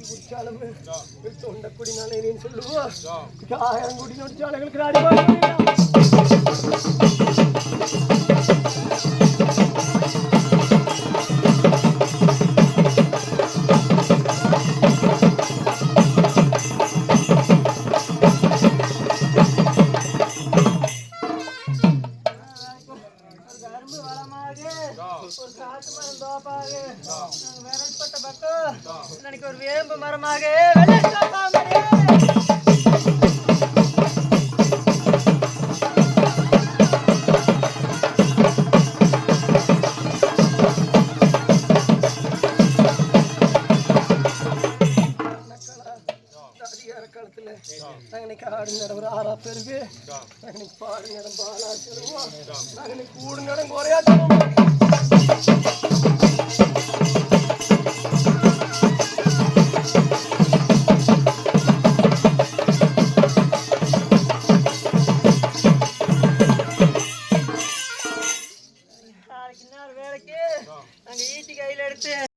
குடிச்சாலும் தொண்ட குடினாலே சொல்லுவோம் ஆயிரம் குடி குடிச்சாலும் எங்களுக்கு கரும்பு வளமாக ஒரு காட்டு மரம் தோப்பாக விரல்பட்ட பக்கம் எனக்கு ஒரு வேம்பு மரமாக வெள்ளை மழைக்காலத்தில் நாங்கள் இன்னைக்கு ஆடு நடவர் ஆறா பேருக்கு. நாங்கள் இன்னைக்கு பாடு நடம் பாலா தருவோம் நாங்கள் கூடு நடம் குறையா வேலைக்கு அங்க ஈட்டி கையில எடுத்து